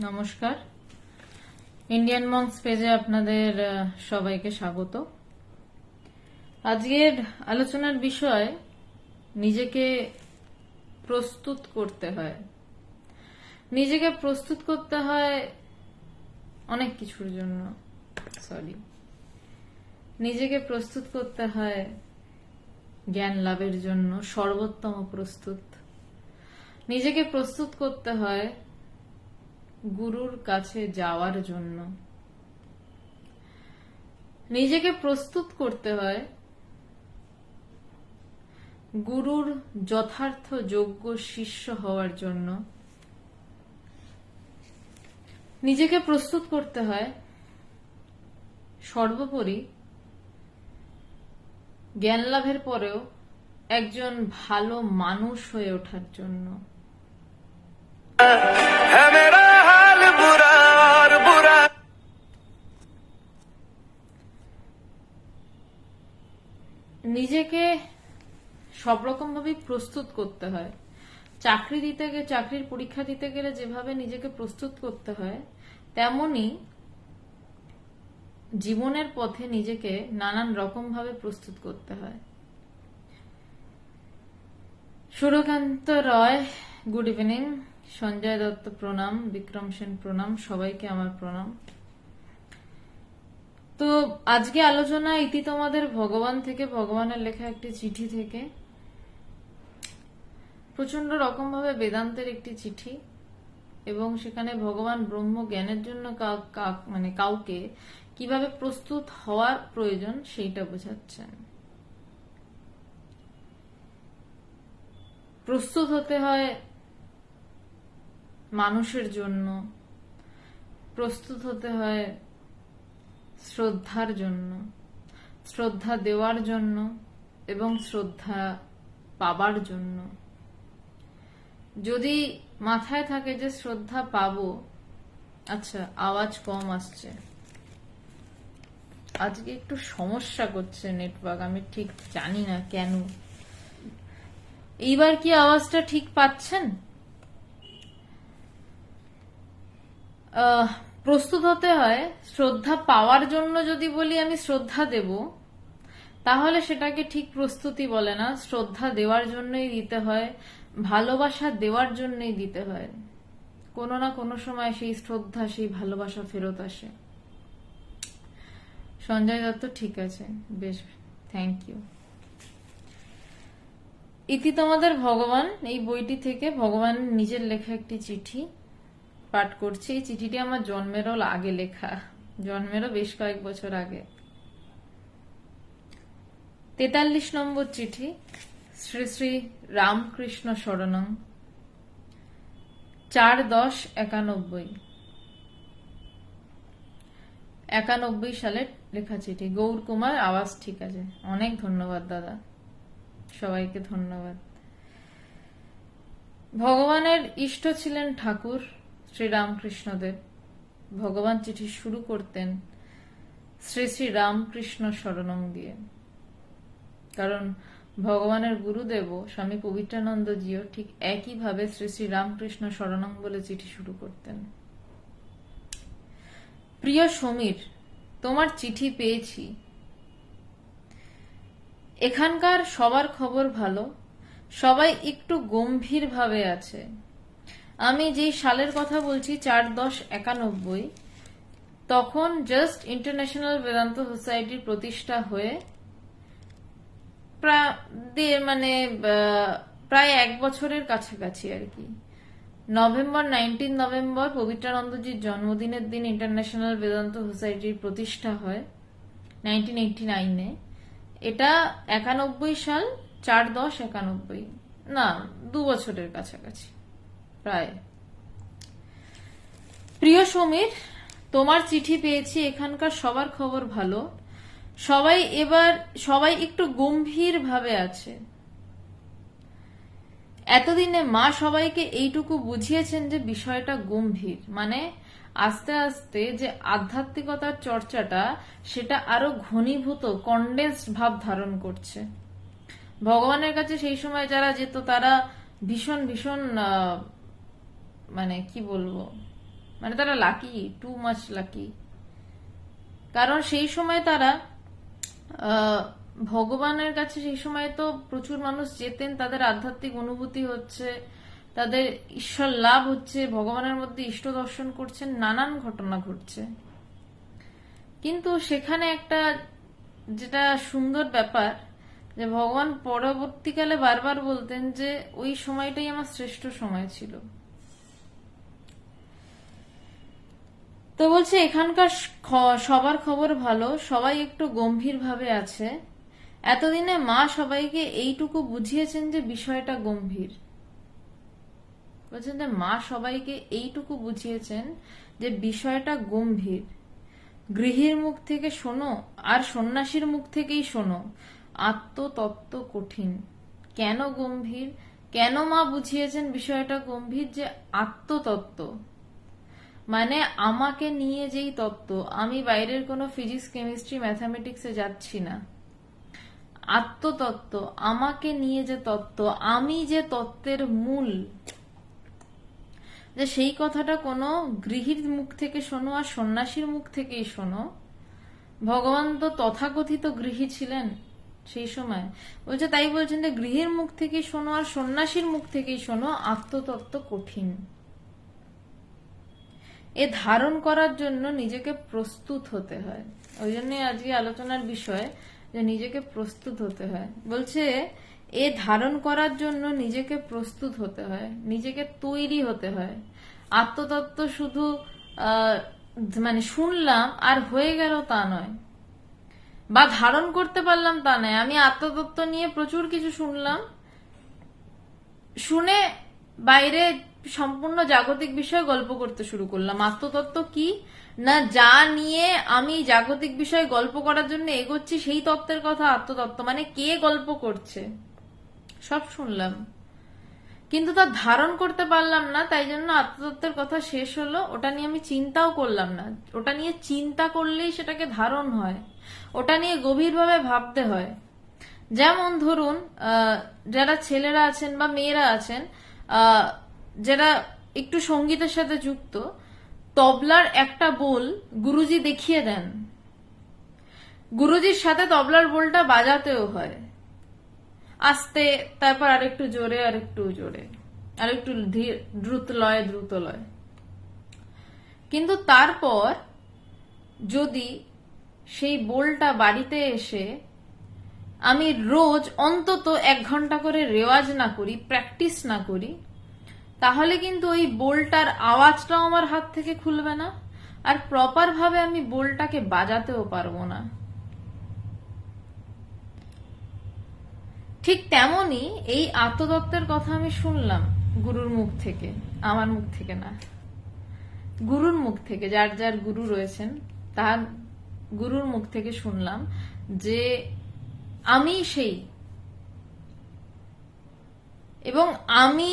নমস্কার। Indian monks পেজে আপনাদের সবাইকে স্বাগত। আজকের আলোচনার বিষয় নিজেকে প্রস্তুত করতে হয়। নিজেকে প্রস্তুত করতে হয় অনেক কিছুর জন্য সরি নিজেকে প্রস্তুত করতে হয় জ্ঞান লাভের জন্য, সর্বোত্তম প্রস্তুত। নিজেকে প্রস্তুত করতে হয় গুরুর কাছে যাওয়ার জন্য। নিজেকে প্রস্তুত করতে হয়। গুরুর যথার্থ যোগ্য শিষ্য হওয়ার জন্য। নিজেকে প্রস্তুত করতে হয়। সর্বোপরি জ্ঞান লাভের পরেও একজন ভালো মানুষ হয়ে ওঠার জন্য। নিজেকে সব রকম ভাবে প্রস্তুত করতে হয়। চাকরি দিতে গেলে চাকরির পরীক্ষা দিতে গেলে যেভাবে নিজেকে প্রস্তুত করতে হয়, তেমনি জীবনের পথে নিজেকে নানান রকম ভাবে প্রস্তুত করতে হয়। সুরকান্ত রয় গুড ইভিনিং সঞ্জয় দত্ত প্রণাম, বিক্রম সেন প্রণাম, সবাইকে আমার প্রণাম। তো আজকে আলোচনা ইতি তোমাদের ভগবান থেকে, ভগবানের লেখা একটি চিঠি থেকে। প্রচণ্ড রকম ভাবে বেদান্তের একটি চিঠি এবং সেখানে ভগবান ব্রহ্ম জ্ঞানের জন্য মানে কাউকে কীভাবে প্রস্তুত হওয়ার প্রয়োজন সেইটা বোঝাচ্ছেন। প্রস্তুত হতে হয় মানুষের জন্য, প্রস্তুত হতে হয় শ্রদ্ধার জন্য, শ্রদ্ধা দেওয়ার জন্য এবং শ্রদ্ধা পাবার জন্য। যদি মাথায় থাকে যে শ্রদ্ধা পাবো আচ্ছা আওয়াজ কম আসছে। আজকে একটু সমস্যা করছে নেটওয়ার্ক আমি ঠিক জানি না কেন। এইবার কি আওয়াজটা ঠিক পাচ্ছেন? প্রস্তুত হতে হয়, শ্রদ্ধা পাওয়ার জন্য যদি বলি আমি শ্রদ্ধা দেব, তাহলে সেটাকে ঠিক প্রস্তুতি বলে না। শ্রদ্ধা দেওয়ার জন্যই দিতে হয়, ভালোবাসা দেওয়ার জন্যই দিতে হয়। কোনো না কোনো সময় সেই শ্রদ্ধা, সেই ভালোবাসা ফেরত আসে। সঞ্জয় দত্ত, ঠিক আছে, বেশ থ্যাংক ইউ ইতি তোমাদের ভগবান, এই বইটি থেকে ভগবান নিজের লেখা একটি চিঠি। পাঠ করছি। এই চিঠিটি আমার জন্মেরও আগে লেখা। জন্মেরও বেশ কয়েক বছর আগে। তেতাল্লিশ নম্বর চিঠি। শ্রী শ্রী রামকৃষ্ণ শরণং চার দশ একানব্বই। একানব্বই সালের লেখা চিঠি। গৌর কুমার, আওয়াজ ঠিক আছে। অনেক ধন্যবাদ, দাদা। সবাইকে ধন্যবাদ। ভগবানের ইষ্ট ছিলেন ঠাকুর। শ্রীরামকৃষ্ণদেব। ভগবান চিঠি শুরু করতেন শ্রী শ্রী রামকৃষ্ণ শরণং দিয়ে। কারণ ভগবানের গুরুদেব স্বামী পবিত্রানন্দজিও ঠিক একইভাবে শ্রী শ্রী রামকৃষ্ণ শরণং বলে চিঠি শুরু করতেন। প্রিয় সমীর, তোমার চিঠি পেয়েছি। এখানকার সবার খবর ভালো, সবাই একটু গম্ভীর ভাবে আছে। আমি যেই সালের কথা বলছি, চার দশ একানব্বই, তখন জাস্ট ইন্টারন্যাশনাল বেদান্ত সোসাইটির প্রতিষ্ঠা হয়ে মানে প্রায় এক বছরের কাছাকাছি আর কি। নভেম্বর নাইনটিন নভেম্বর পবিত্রানন্দজির জন্মদিনের দিন ইন্টারন্যাশনাল বেদান্ত সোসাইটির প্রতিষ্ঠা হয় নাইনটিন এইটি নাইনে এটা একানব্বই সাল, চার দশ একানব্বই। না, দু বছরের কাছাকাছি। প্রায়। প্রিয় সমীর, তোমার চিঠি পেয়েছি, এখানকার সবার খবর ভালো। সবাই এবার, সবাই একটু গম্ভীর ভাবে আছে। এতদিনে মা সবাইকে এইটুকু বুঝিয়েছেন যে বিষয়টা গম্ভীর। মানে আস্তে আস্তে যে আধ্যাত্মিকতার চর্চাটা, সেটা আরও ঘনীভূত কন্ডেন্সড ভাব ধারণ করছে। ভগবানের কাছে সেই সময় যারা যেত, তারা ভীষণ ভীষণ মানে কি বলব? মানে তারা লাকি টু মাচ লাকি কারণ সেই সময় তারা ভগবানের কাছে সেই সময় তো প্রচুর মানুষ যেতেন, তাদের আধ্যাত্মিক অনুভূতি হচ্ছে, তাদের ঈশ্বর লাভ হচ্ছে, ভগবানের মধ্যে ইষ্ট দর্শন করছেন, নানান ঘটনা ঘটছে। কিন্তু সেখানে একটা যেটা সুন্দর ব্যাপার, যে ভগবান পরবর্তীকালে বারবার বলতেন যে ওই সময়টাই আমার শ্রেষ্ঠ সময় ছিল। তো বলছে, এখানকার সবার খবর ভালো, সবাই একটু গম্ভীর ভাবে আছে। এতদিনে মা সবাইকে এইটুকু বুঝিয়েছেন যে বিষয়টা গম্ভীর। বলছেন যে মা সবাইকে এইটুকু বুঝিয়েছেন যে বিষয়টা গম্ভীর। গৃহীর মুখ থেকে শোনো, আর সন্ন্যাসীর মুখ থেকেই শোনো। আত্মতত্ত্ব কঠিন। কেন গম্ভীর? কেন মা বুঝিয়েছেন বিষয়টা গম্ভীর যে আত্মতত্ত্ব? মানে আমাকে নিয়ে যেই তত্ত্ব, আমি বাইরের কোনো ফিজিক্স কেমিস্ট্রি ম্যাথামেটিক্সে যাচ্ছি না। আত্মতত্ত্ব, আমাকে নিয়ে যে তত্ত্ব, আমি যে তত্ত্বের মূল। যে সেই কথাটা কোনো গৃহীর মুখ থেকে শোনো আর সন্ন্যাসীর মুখ থেকেই শোনো। ভগবান তো তথাকথিত গৃহী ছিলেন সেই সময়। বলছে, তাই বলছেন যে গৃহীর মুখ থেকেই শোনো আর সন্ন্যাসীর মুখ থেকেই শোনো, আত্মতত্ত্ব কঠিন। এ ধারণ করার জন্য নিজেকে প্রস্তুত হতে হয়। ওই জন্য আজকে আলোচনার বিষয় যে নিজেকে প্রস্তুত হতে হয়। বলছে, এ ধারণ করার জন্য নিজেকে প্রস্তুত হতে হয়, নিজেকে তৈরি হতে হয়। আত্মতত্ত্ব শুধু মানে শুনলাম আর হয়ে গেল তা নয়, বা ধারণ করতে পারলাম তা নয়। আমি আত্মতত্ত্ব নিয়ে প্রচুর কিছু শুনলাম, শুনে বাইরে সম্পূর্ণ জাগতিক বিষয়ে গল্প করতে শুরু করলাম। আত্মতত্ত্ব কি? না, যা নিয়ে আমি জাগতিক বিষয়ে গল্প করার জন্য এগোচ্ছি, সেই তত্ত্বের কথা আত্মতত্ত্ব। মানে কে গল্প করছে? সব শুনলাম। কিন্তু তা ধারণ করতে পারলাম না, তাই জন্য আত্মতত্ত্বের কথা শেষ হলো। ওটা নিয়ে আমি চিন্তাও করলাম না। ওটা নিয়ে চিন্তা করলেই সেটাকে ধারণ হয়। ওটা নিয়ে গভীরভাবে ভাবতে হয়। যেমন ধরুন যারা ছেলেরা আছেন বা মেয়েরা আছেন যারা একটু সঙ্গীতের সাথে যুক্ত, তবলার একটা বোল গুরুজি দেখিয়ে দেন। গুরুজির সাথে তবলার বোলটা বাজাতেও হয়। আস্তে, তারপর আরেকটু জোরে আরেকটু জোরে, আরেকটু ধীর- দ্রুত লয় দ্রুত লয়। কিন্তু তারপর যদি সেই বোলটা বাড়িতে এসে আমি রোজ অন্তত এক ঘণ্টা করে রেওয়াজ না করি, প্র্যাকটিস না করি তাহলে কিন্তু ওই বোলটার আওয়াজটাও আমার হাত থেকে খুলবে না, আর প্রপার ভাবে আমি বোলটাকে বাজাতেও পারব না। ঠিক তেমনি এই আত্মদত্তের কথা আমি শুনলাম গুরুর মুখ থেকে, আমার মুখ থেকে না। গুরুর মুখ থেকে, যার যার গুরু রয়েছেন, তার গুরুর মুখ থেকে শুনলাম যে আমি সেই। এবং আমি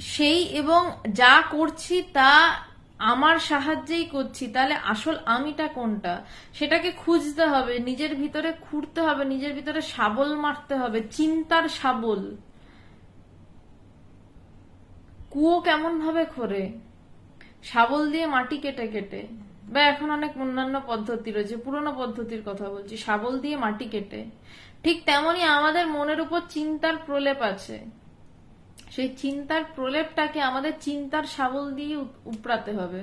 সেই এবং যা করছি তা আমার সাহায্যেই করছি, তাহলে আসল আমিটা কোনটা? সেটাকে খুঁজতে হবে, নিজের ভিতরে খুঁড়তে হবে, নিজের ভিতরে শাবল মারতে হবে, চিন্তার শাবল। কুয়ো কেমন ভাবে খোরে? শাবল দিয়ে মাটি কেটে কেটে। বা এখন অনেক অন্যান্য পদ্ধতি রয়েছে, পুরনো পদ্ধতির কথা বলছি, শাবল দিয়ে মাটি কেটে। ঠিক তেমনি আমাদের মনের উপর চিন্তার প্রলেপ আছে। সেই চিন্তার প্রলেপটাকে আমাদের চিন্তার শাবল দিয়ে উপ- উপড়াতে হবে।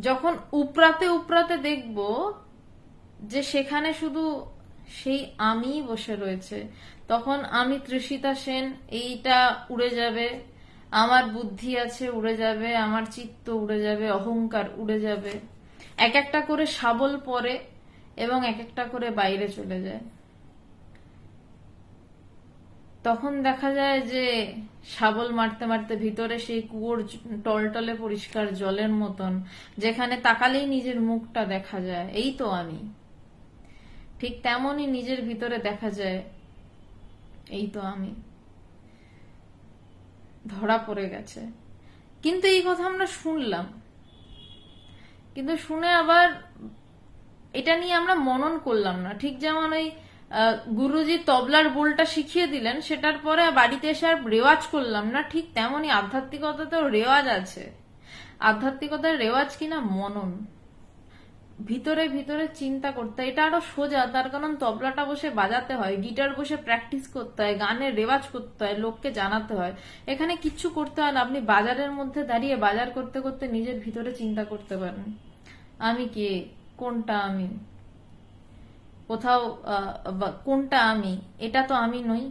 যখন উপড়াতে উপড়াতে দেখব যে সেখানে শুধু সেই আমি বসে রয়েছে, তখন আমি তৃষিতা সেন, এইটা উড়ে যাবে, আমার বুদ্ধি আছে উড়ে যাবে, আমার চিত্ত উড়ে যাবে, অহংকার উড়ে যাবে। এক একটা করে শাবল পরে এবং এক একটা করে বাইরে চলে যায়। তখন দেখা যায় যে শাবল মারতে মারতে ভিতরে সেই কুয়োর টলটলে পরিষ্কার জলের মতন, যেখানে তাকালেই নিজের মুখটা দেখা যায়। এই তো আমি। ঠিক তেমনই নিজের ভিতরে দেখা যায়, এই তো আমি। ধরা পড়ে গেছে। কিন্তু এই কথা আমরা শুনলাম। কিন্তু শুনে আবার এটা নিয়ে আমরা মনন করলাম না। ঠিক যেমন ওই গুরুজি তবলার বোলটা শিখিয়ে দিলেন, সেটার পরে বাড়িতে এসে আর রেওয়াজ করলাম না, ঠিক তেমনই আধ্যাত্মিকতাতেও রেওয়াজ আছে। আধ্যাত্মিকতার রেওয়াজ কিনা মনন। ভিতরে ভিতরে চিন্তা করতে। এটা আরও সোজা, তার কারণ তবলাটা বসে বাজাতে হয়, গিটার বসে প্র্যাকটিস করতে হয় গানের রেওয়াজ করতে হয়, লোককে জানাতে হয়। এখানে কিচ্ছু করতে হয় না, আপনি বাজারের মধ্যে দাঁড়িয়ে বাজার করতে করতে নিজের ভিতরে চিন্তা করতে পারেন। আমি কে? কোনটা আমি? কোথাও কোনটা আমি? এটা তো আমি নই।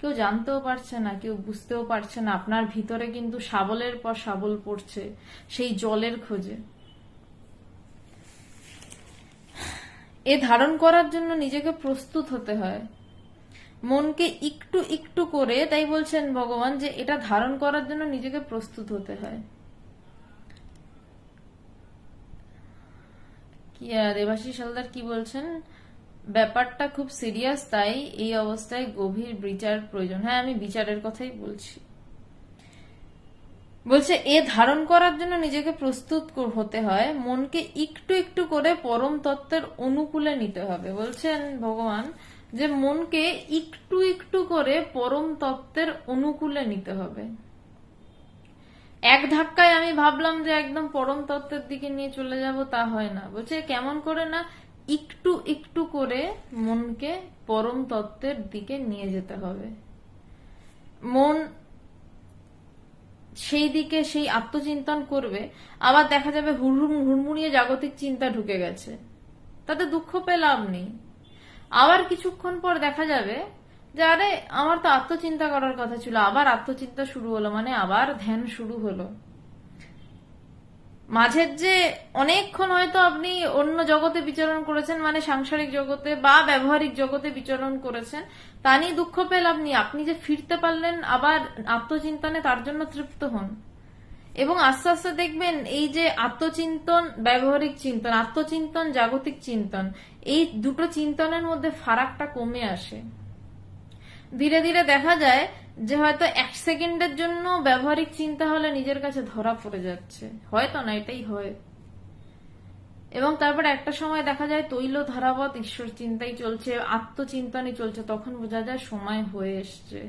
কেউ জানতেও পারছে না, কেউ বুঝতেও পারছে না। আপনার ভিতরে কিন্তু সাবলের পর সাবল পড়ছে, সেই জলের খোঁজে। এ ধারণ করার জন্য নিজেকে প্রস্তুত হতে হয়। মনকে একটু একটু করে তাই বলছেন ভগবান যে এটা ধারণ করার জন্য নিজেকে প্রস্তুত হতে হয়। কি দেবাশিস হালদার কি বলছেন? ব্যাপারটা খুব সিরিয়াস, তাই এই অবস্থায় গভীর বিচার প্রয়োজন। হ্যাঁ আমি বিচারের কথাই বলছি। বলছে, এ ধারণ করার জন্য নিজেকে প্রস্তুত হতে হয়। মনকে একটু একটু করে পরম তত্ত্বের অনুকূলে নিতে হবে। বলছেন ভগবান যে মনকে একটু একটু করে পরম তত্ত্বের অনুকূলে নিতে হবে। এক ধাক্কায় আমি ভাবলাম যে একদম পরম তত্ত্বের দিকে নিয়ে চলে যাব, তা হয় না। বলছে, কেমন করে না একটু একটু করে মনকে পরম তত্ত্বের দিকে নিয়ে যেতে হবে। মন সেই দিকে সেই আত্মচিন্তন করবে, আবার দেখা যাবে হুড়হুড় হুড়মুড়িয়ে জাগতিক চিন্তা ঢুকে গেছে। তাতে দুঃখ পেয়ে লাভ নেই আবার কিছুক্ষণ পর দেখা যাবে যে, আরে, আমার তো আত্মচিন্তা করার কথা ছিল, আবার আত্মচিন্তা শুরু হলো মানে আবার ধ্যান শুরু হলো। মাঝের যে অনেকক্ষণ হয়তো আপনি অন্য জগতে বিচরণ করেছেন মানে সাংসারিক জগতে বা ব্যবহারিক জগতে বিচরণ করেছেন, তা নিয়ে দুঃখ পেলে আপনি। আপনি যে ফিরতে পারলেন, আবার আত্মচিন্তনে তার জন্য তৃপ্ত হন। এবং আস্তে আস্তে দেখবেন, এই যে আত্মচিন্তন, ব্যবহারিক চিন্তন, আত্মচিন্তন, জাগতিক চিন্তন, এই দুটো চিন্তনের মধ্যে ফারাকটা কমে আসে। ধীরে ধীরে দেখা যায় যে হয়তো এক সেকেন্ডের জন্য ব্যবহারিক চিন্তা হলে নিজের কাছে ধরা পড়ে যাচ্ছে। হয়তো না, এটাই হয়। এবং তারপর একটা সময় দেখা যায় তৈল, ধারাবত, ঈশ্বর চিন্তাই চলছে, আত্মচিন্তনই চলছে, তখন বোঝা যায় সময় হয়ে এসছে।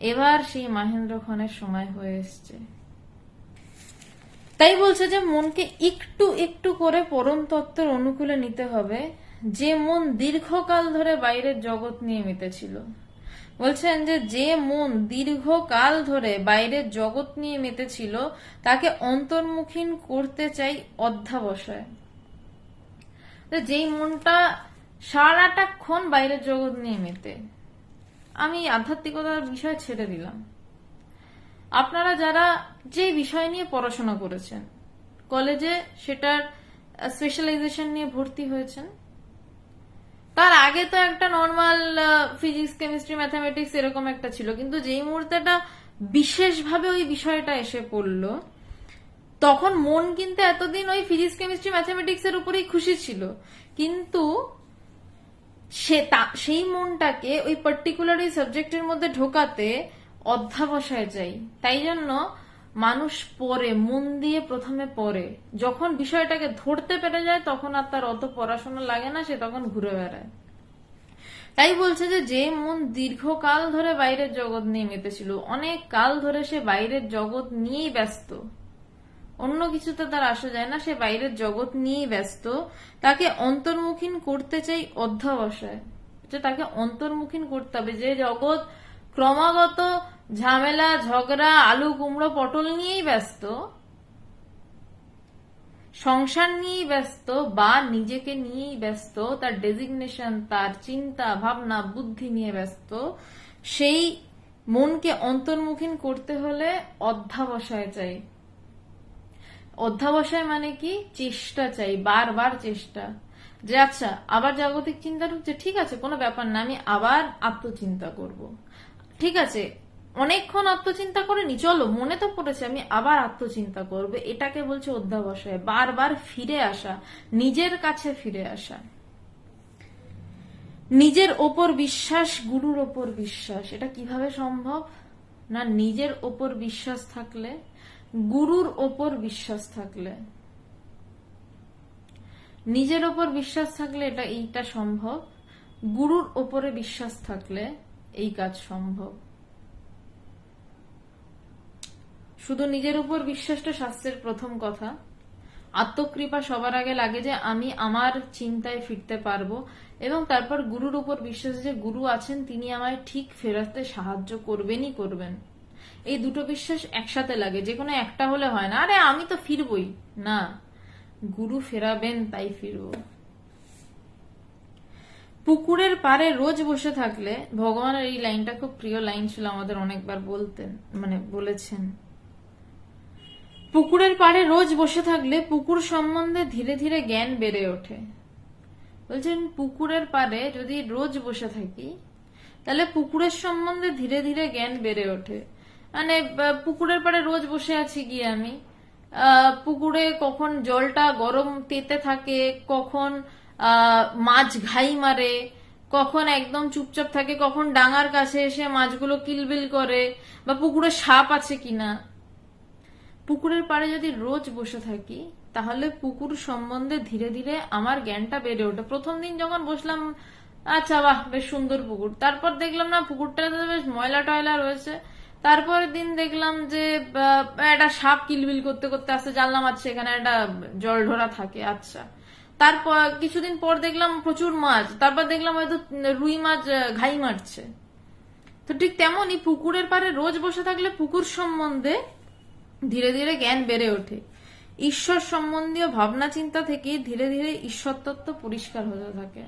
এবার সেই মাহেন্দ্র খানের সময় হয়ে এসছে। তাই বলছে যে মনকে একটু একটু করে পরম তত্ত্বের অনুকূলে নিতে হবে, যে মন দীর্ঘকাল ধরে বাইরের জগৎ নিয়ে মেতেছিল। বলছেন যে যে মন দীর্ঘকাল ধরে বাইরের জগৎ নিয়ে মেতেছিল, তাকে অন্তর্মুখীন করতে চাই অধ্যাবসায়। যেই মনটা সারাটাক্ষণ বাইরের জগৎ নিয়ে মেতে, আমি আধ্যাত্মিকতার বিষয় ছেড়ে দিলাম। আপনারা যারা যে বিষয় নিয়ে পড়াশোনা করেছেন, কলেজে সেটার স্পেশালাইজেশন নিয়ে ভর্তি হয়েছেন তার আগে তো একটা নর্মাল ফিজিক্স কেমিস্ট্রি ম্যাথামেটিক্স এরকম একটা ছিল। কিন্তু যেই মুহূর্তেটা বিশেষভাবে ওই বিষয়টা এসে পড়ল, তখন মন কিন্তু এতদিন ওই ফিজিক্স কেমিস্ট্রি ম্যাথামেটিক্স এর উপরেই খুশি ছিল। কিন্তু সে তা- সেই মনটাকে ওই পার্টিকুলার ওই সাবজেক্টের মধ্যে ঢোকাতে অধ্যাবসায় চাই তাই জন্য মানুষ পড়ে, মন দিয়ে প্রথমে পড়ে। যখন বিষয়টাকে ধরতে পেরে যায়, তখন আর তার অত পড়াশোনা লাগে না, সে তখন ঘুরে বেড়ায়। তাই বলছে যে যে মন দীর্ঘকাল ধরে বাইরের জগৎ নিয়ে মেতেছিল, অনেক কাল ধরে সে বাইরের জগৎ নিয়েই ব্যস্ত। অন্য কিছুতে তার আসা যায় না, সে বাইরের জগৎ নিয়েই ব্যস্ত। তাকে অন্তর্মুখীন করতে চাই অধ্যাবসায়। যে তাকে অন্তর্মুখীন করতে হবে, যে জগৎ ক্রমাগত ঝামেলা, ঝগড়া, আলু, কুমড়ো, পটল নিয়েই ব্যস্ত। সংসার নিয়েই ব্যস্ত বা নিজেকে নিয়েই ব্যস্ত, তার ডেজিগনেশন তার চিন্তা, ভাবনা, বুদ্ধি নিয়ে ব্যস্ত। সেই মনকে অন্তর্মুখীন করতে হলে অধ্যাবসায় চাই। অধ্যাবসায় মানে কি? চেষ্টা চাই, বারবার চেষ্টা। যে আচ্ছা আবার জাগতিক চিন্তা ঢুকছে, ঠিক আছে, কোনো ব্যাপার না, আমি আবার আত্মচিন্তা করব। ঠিক আছে, অনেকক্ষণ আত্মচিন্তা করেনি, চলো, মনে তো পড়েছে, আমি আবার আত্মচিন্তা করব, এটাকে বলছে অধ্যাবসায়, বারবার ফিরে আসা, নিজের কাছে ফিরে আসা। নিজের ওপর বিশ্বাস, গুরুর ওপর বিশ্বাস, এটা কীভাবে সম্ভব? না, নিজের ওপর বিশ্বাস থাকলে, গুরুর ওপর বিশ্বাস থাকলে। নিজের ওপর বিশ্বাস থাকলে এটা এইটা সম্ভব, গুরুর ওপরে বিশ্বাস থাকলে এই কাজ সম্ভব। শুধু নিজের উপর বিশ্বাসটা শাস্ত্রের প্রথম কথা। আত্মকৃপা সবার আগে লাগে যে আমি আমার চিন্তায় ফিরতে পারব এবং তারপর গুরুর উপর বিশ্বাস যে গুরু আছেন, তিনি আমায় ঠিক ফেরাতে সাহায্য করবেনই করবেন। এই দুটো বিশ্বাস একসাথে লাগে, যে কোনো একটা হলে হয় না। আরে আমি তো ফিরবই। না, গুরু ফেরাবেন, তাই ফিরবো। পুকুরের পাড়ে রোজ বসে থাকলে ভগবানের এই লাইনটা খুব প্রিয় লাইন ছিল আমাদের অনেকবার বলতেন মানে বলেছেন। পুকুরের পাড়ে রোজ বসে থাকলে পুকুর সম্বন্ধে ধীরে ধীরে জ্ঞান বেড়ে ওঠে। বলছেন পুকুরের পাড়ে যদি রোজ বসে থাকি তাহলে পুকুরের সম্বন্ধে ধীরে ধীরে জ্ঞান বেড়ে ওঠে। মানে পুকুরের পাড়ে রোজ বসে আছি গিয়ে আমি? পুকুরে কখন জলটা গরম তেতে থাকে কখন আহ, মাছ ঘাই মারে, কখন একদম চুপচাপ থাকে, কখন ডাঙার কাছে এসে মাছগুলো কিলবিল করে, বা পুকুরে সাপ আছে কিনা। পুকুরের পাড়ে যদি রোজ বসে থাকি, তাহলে পুকুর সম্বন্ধে ধীরে ধীরে আমার জ্ঞানটা বেড়ে ওঠে। প্রথম দিন যখন বসলাম আচ্ছা বাহ, বেশ সুন্দর পুকুর। তারপর দেখলাম, না, পুকুরটাতে বেশ ময়লা টয়লা রয়েছে। তারপরের দিন দেখলাম যে একটা সাপ কিলবিল করতে করতে আসতে জানলাম আচ্ছা এখানে একটা জল ঢোরা থাকে আচ্ছা। তারপর কিছুদিন পর দেখলাম প্রচুর মাছ। তারপর দেখলাম হয়তো রুই মাছ ঘাই মারছে। তো ঠিক তেমনই পুকুরের পাড়ে রোজ বসে থাকলে পুকুর সম্বন্ধে ধীরে ধীরে জ্ঞান বেড়ে ওঠে। ঈশ্বর সম্বন্ধীয় ভাবনা চিন্তা থেকে ধীরে ধীরে ঈশ্বর তত্ত্ব পরিষ্কার হতে থাকে।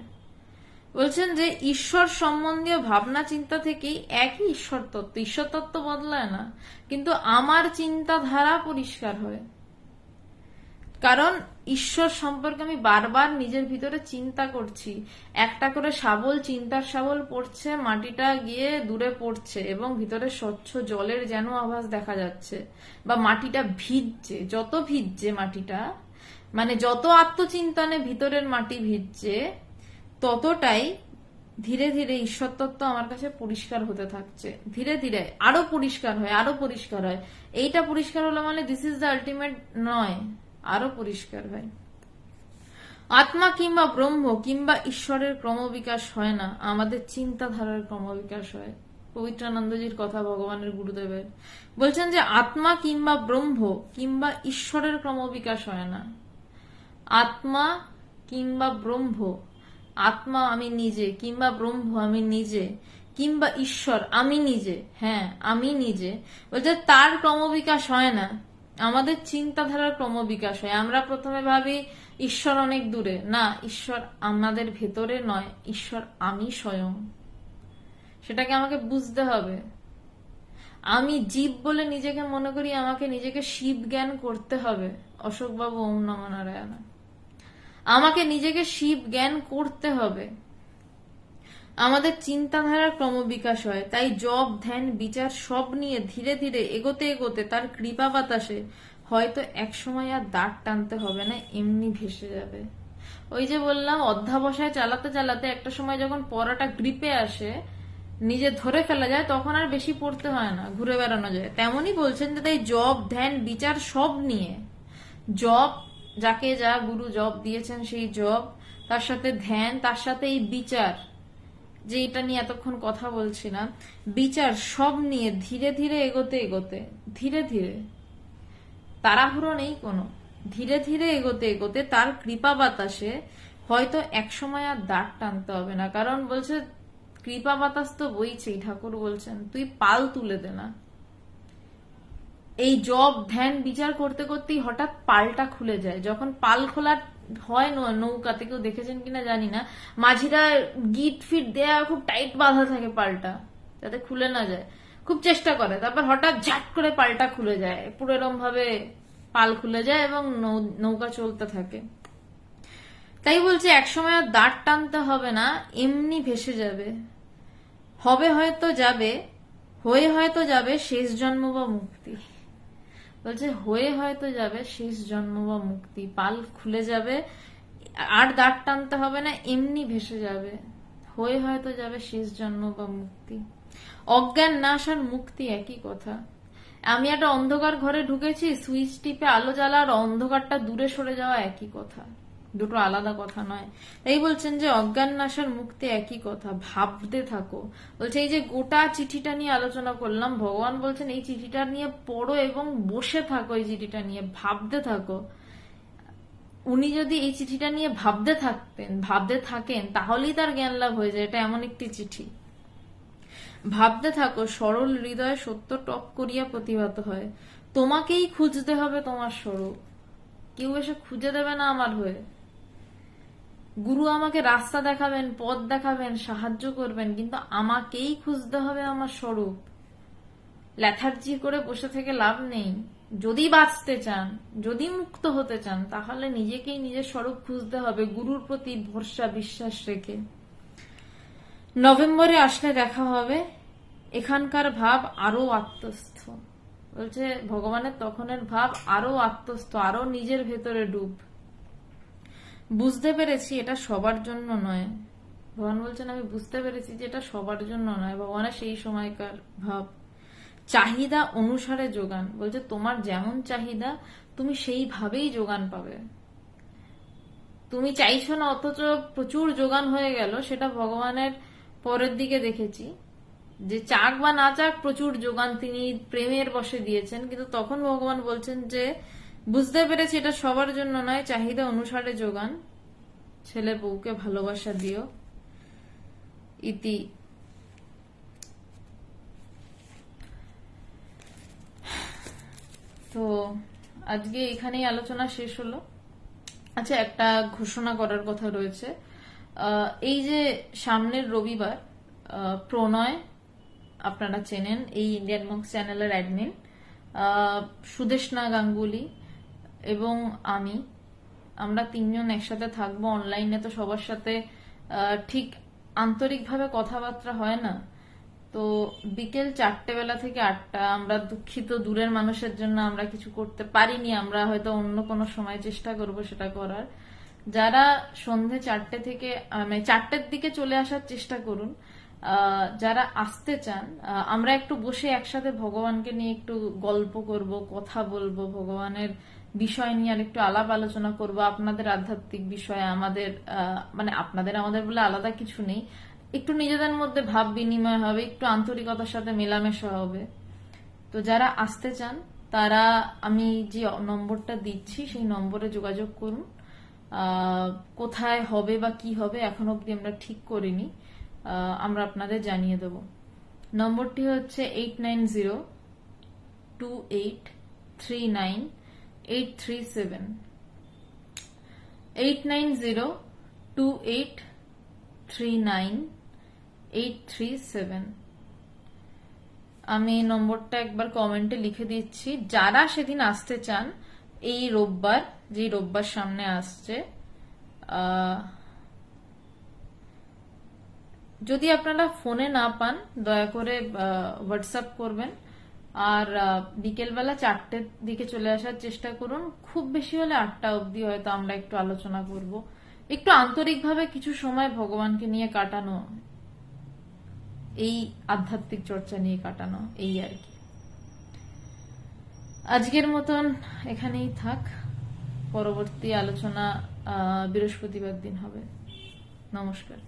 বলছেন যে ঈশ্বর সম্বন্ধীয় ভাবনা চিন্তা থেকেই একই ঈশ্বর তত্ত্ব। ঈশ্বর তত্ত্ব বদলায় না, কিন্তু আমার চিন্তাধারা পরিষ্কার হয়। কারণ ঈশ্বর সম্পর্কে আমি বারবার নিজের ভিতরে চিন্তা করছি। একটা করে শাবল, চিন্তার শাবল পড়ছে, মাটিটা গিয়ে দূরে পড়ছে এবং ভিতরে স্বচ্ছ জলের যেন আভাস দেখা যাচ্ছে বা মাটিটা ভিজছে, যত ভিজছে মাটিটা মানে যত আত্মচিন্তনে ভিতরের মাটি ভিজছে, ততটাই ধীরে ধীরে ঈশ্বর তত্ত্ব আমার কাছে পরিষ্কার হতে থাকছে। ধীরে ধীরে, আরও পরিষ্কার হয়, আরও পরিষ্কার হয়। এইটা পরিষ্কার হলো মানে দিস ইজ দ্য আলটিমেট নয়। আরও পরিষ্কার হয়। আত্মা কিংবা ব্রহ্ম কিংবা ঈশ্বরের ক্রমবিকাশ হয় না, আমাদের চিন্তাধারার ক্রমবিকাশ হয়। পবিত্রানন্দজির কথা ভগবানের গুরুদেবের। বলছেন যে আত্মা কিংবা ব্রহ্ম কিংবা ঈশ্বরের ক্রমবিকাশ হয় না। আত্মা কিংবা ব্রহ্ম, আত্মা আমি নিজে কিংবা ব্রহ্ম আমি নিজে কিংবা ঈশ্বর আমি নিজে হ্যাঁ আমি নিজে। বলছে তার ক্রমবিকাশ হয় না। আমাদের চিন্তাধারার ক্রমবিকাশ হয়। আমরা প্রথমে ভাবি, ঈশ্বর অনেক দূরে। না, ঈশ্বর আমাদের ভেতরে নয়, ঈশ্বর আমি স্বয়ং। সেটাকে আমাকে বুঝতে হবে। আমি জীব বলে নিজেকে মনে করি, আমাকে নিজেকে শিব জ্ঞান করতে হবে। অশোকবাবু, ওম নম নারায়ণ আমাকে নিজেকে শিব জ্ঞান করতে হবে। আমাদের চিন্তাধারার ক্রমবিকাশ হয়, তাই জব, ধ্যান, বিচার সব নিয়ে ধীরে ধীরে এগোতে এগোতে তার কৃপা বাতাসে হয়তো একসময় আর দাঁত টানতে হবে না, এমনি ভেসে যাবে। ওই যে বললাম, অধ্যাবসায় চালাতে চালাতে একটা সময় যখন পড়াটা গ্রিপে আসে, নিজে ধরে ফেলা যায়, তখন আর বেশি পড়তে হয় না, ঘুরে বেড়ানো যায়। তেমনই বলছেন যে তাই জব, ধ্যান, বিচার সব নিয়ে। জব, যাকে যা গুরু জব দিয়েছেন সেই জব, তার সাথে ধ্যান, তার সাথে এই বিচার। যে এটা নিয়ে এতক্ষণ কথা বলছিলাম, বিচার সব নিয়ে ধীরে ধীরে এগোতে এগোতে, ধীরে ধীরে। তাড়াহুড়ো নেই কোনো। ধীরে ধীরে এগোতে এগোতে তার কৃপা বাতাসে হয়তো একসময় আর দাঁড় টানতে হবে না। কারণ বলছে, কৃপা বাতাস তো বইছেই, ঠাকুর বলছেন, তুই পাল তুলে দে না। এই জব, ধ্যান, বিচার করতে করতেই হঠাৎ পালটা খুলে যায়। যখন পাল খোলা হয় নৌকাতে কেউ দেখেছেন কিনা জানি না। মাঝিরা গিট ফিট দেয়া খুব টাইট বাঁধা থাকে পাল্টা, যাতে খুলে না যায়। খুব চেষ্টা করে, তারপর হঠাৎ ঝাট করে পাল্টা খুলে যায়। পুরো এরম ভাবে পাল খুলে যায় এবং নৌকা চলতে থাকে। তাই বলছে, একসময় আর দাঁড় টানতে হবে না, এমনি ভেসে যাবে। হবে হয়তো যাবে, হয়ে হয়তো যাবে, শেষ জন্ম বা মুক্তি। বলছে, হয়ে হয়তো যাবে, শেষ জন্ম বা মুক্তি, পাল খুলে যাবে, আর দাঁড় টানতে হবে না, এমনি ভেসে যাবে। হয়ে হয়তো যাবে, শেষ জন্ম বা মুক্তি। অজ্ঞান নাশ আর মুক্তি একই কথা। আমি একটা অন্ধকার ঘরে ঢুকেছি, সুইচ টিপে আলো জ্বালা আর অন্ধকারটা দূরে সরে যাওয়া একই কথা। দুটো আলাদা কথা নয়। এই বলছেন যে অজ্ঞান নাশার মুক্তি একই কথা, ভাবতে থাকো। বলছে, এই যে গোটা চিঠিটা নিয়ে আলোচনা করলাম, ভগবান বলছেন, এই চিঠিটা নিয়ে পড়ো এবং বসে থাকো, এই চিঠিটা নিয়ে ভাবতে থাকো। উনি যদি এই চিঠিটা নিয়ে ভাবতে থাকতেন, ভাবতে থাকেন, তাহলেই তার জ্ঞান লাভ হয়ে যায়। এটা এমন একটি চিঠি। ভাবতে থাকো, সরল হৃদয় সত্য টপ করিয়া প্রতিভাত হয়। তোমাকেই খুঁজতে হবে তোমার স্বরূপ। কেউ এসে খুঁজে দেবে না আমার হয়ে। গুরু আমাকে রাস্তা দেখাবেন, পথ দেখাবেন, সাহায্য করবেন, কিন্তু আমাকেই খুঁজতে হবে আমার স্বরূপ। ল্যাথার্জি করে বসে থেকে লাভ নেই। যদি বাঁচতে চান, যদি মুক্ত হতে চান, তাহলে নিজেকেই নিজের স্বরূপ খুঁজতে হবে, গুরুর প্রতি ভরসা, বিশ্বাস রেখে। নভেম্বরে আসলে দেখা হবে, এখানকার ভাব আরও আত্মস্থ। বলছে, ভগবানের তখনের ভাব আরও আত্মস্থ আরও নিজের ভেতরে ডুব। বুঝতে পেরেছি এটা সবার জন্য নয়। ভগবান বলছেন, আমি বুঝতে পেরেছি যে এটা সবার জন্য নয়। ভগবানের সেই সময়কার ভাব। চাহিদা অনুসারে যোগান। বলছে, তোমার যেমন চাহিদা, তুমি সেইভাবেই যোগান পাবে। তুমি চাইছো না, অথচ প্রচুর যোগান হয়ে গেল, সেটা ভগবানের পরের দিকে দেখেছি। যে চাক বা না চাক, প্রচুর যোগান তিনি প্রেমের বসে দিয়েছেন। কিন্তু তখন ভগবান বলছেন যে বুঝতে পেরেছি, এটা সবার জন্য নয়, চাহিদা অনুসারে যোগান। ছেলে বউকে ভালোবাসা দিও। ইতি। তো, আজকে এখানেই আলোচনা শেষ হলো। আচ্ছা একটা ঘোষণা করার কথা রয়েছে। এই যে সামনের রবিবার প্রণয়, আপনারা চেনেন, এই ইন্ডিয়ান মঙ্কস চ্যানেলের অ্যাডমিন সুদেশনা গাঙ্গুলি এবং আমি। আমরা তিনজন একসাথে থাকব অনলাইনে তো সবার সাথে ঠিক আন্তরিকভাবে কথাবার্তা হয় না। তো বিকেল চারটে বেলা থেকে আটটা, আমরা দুঃখিত, দূরের মানুষের জন্য আমরা কিছু করতে পারিনি, আমরা হয়তো অন্য কোনো সময় চেষ্টা করব সেটা করার। যারা সন্ধে চারটে থেকে মানে চারটের দিকে চলে আসার চেষ্টা করুন যারা আসতে চান আমরা একটু বসে একসাথে ভগবানকে নিয়ে একটু গল্প করব, কথা বলব, ভগবানের বিষয় নিয়ে আর একটু আলাপ আলোচনা করব। আপনাদের আধ্যাত্মিক বিষয়ে, আমাদের মানে আপনাদের আমাদের বলে আলাদা কিছু নেই। একটু নিজেদের মধ্যে ভাব বিনিময় হবে, একটু আন্তরিকতার সাথে মেলামেশা হবে। তো যারা আসতে চান, তারা, আমি যে নম্বরটা দিচ্ছি, সেই নম্বরে যোগাযোগ করুন। কোথায় হবে বা কি হবে, এখন অবধি আমরা ঠিক করিনি। আমরা আপনাদের জানিয়ে দেব। নম্বরটি হচ্ছে eight nine zero two eight three nine eight three seven eight nine zero two eight three nine eight three seven আমি এই নম্বরটা একবার কমেন্টে লিখে দিচ্ছি। যারা সেদিন আসতে চান, এই রোববার যে রোববার সামনে আসছে যদি আপনারা ফোনে না পান, দয়া করে হোয়াটসঅ্যাপ করবেন। আর বিকেলবেলা চারটের দিকে চলে আসার চেষ্টা করুন। খুব বেশি হলে আটটা অবধি হয়তো আমরা একটু আলোচনা করব। একটু আন্তরিকভাবে কিছু সময় ভগবানকে নিয়ে কাটানো, এই আধ্যাত্মিক চর্চা নিয়ে কাটানো, এই আর কি। আজকের মতন এখানেই থাক। পরবর্তী আলোচনা বৃহস্পতিবার দিন হবে। নমস্কার।